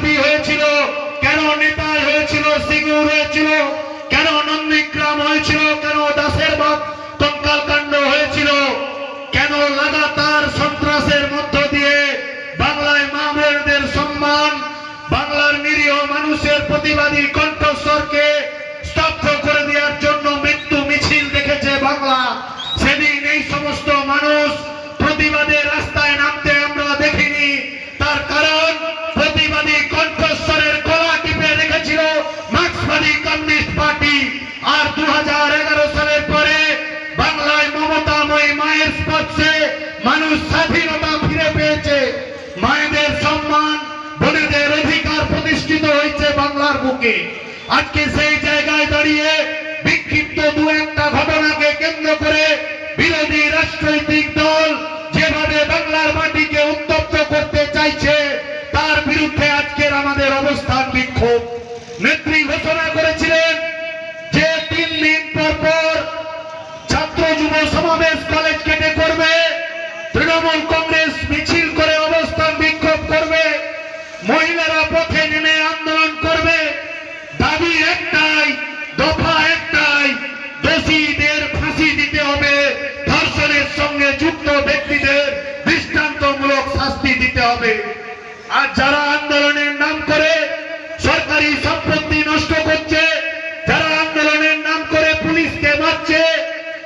বিপ্লবী হয়েছিল, কেন নেতাল হয়েছিল, সিঙ্গুর হয়েছিল, কেন নন্দীগ্রাম হয়েছিল, কেন দাসের বাদ কঙ্কাল কাণ্ড হয়েছিল, কেন লাগাতার সন্ত্রাসের মধ্য দিয়ে বাংলায় মা বোনদের সম্মান, বাংলার নিরীহ মানুষের প্রতিবাদী কণ্ঠস্বরকে বাংলার বুকে। আজকে সেই জায়গায় দাঁড়িয়ে বিক্ষিপ্ত দু একটা ঘটনাকে কেন্দ্র করে বিরোধী রাজনৈতিক দল যেভাবে বাংলার মাটিকে উত্তপ্ত করতে চাইছে, তার বিরুদ্ধে আজকের আমাদের অবস্থান বিক্ষোভ। নেত্রী ঘোষণা করেছিলেন যে তিন দিন পর পর ছাত্র যুব সমাবেশ কলেজ কেটে করবে। তৃণমূল কংগ্রেস মিছিল করে অবস্থান বিক্ষোভ করবে মহিলারা পথে নেমে আন্দোলন করবে দাবি একটাই দফা একটাই ফাঁসি দিতে হবে। ধর্ষণের সঙ্গে যুক্ত ব্যক্তিদের দৃষ্টান্তমূলক শাস্তি দিতে হবে। আর যারা আন্দোলনের নাম করে সরকারি সম্পত্তি নষ্ট করছে, যারা আন্দোলনের নাম করে পুলিশকে মারছে,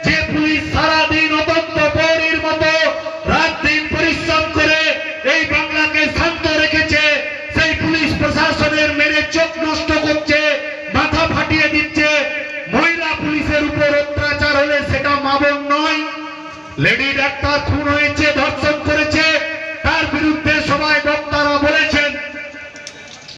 যে পুলিশ সারাদিন অতন্ত পৌরীর মতো রাত দিন পরিশ্রম করে এই বাংলাকে শান্ত রেখেছে, সেই পুলিশ প্রশাসনের মেরে চোখ লেডি ডাক্তার খুন হয়েছে ধর্ষণ করেছে।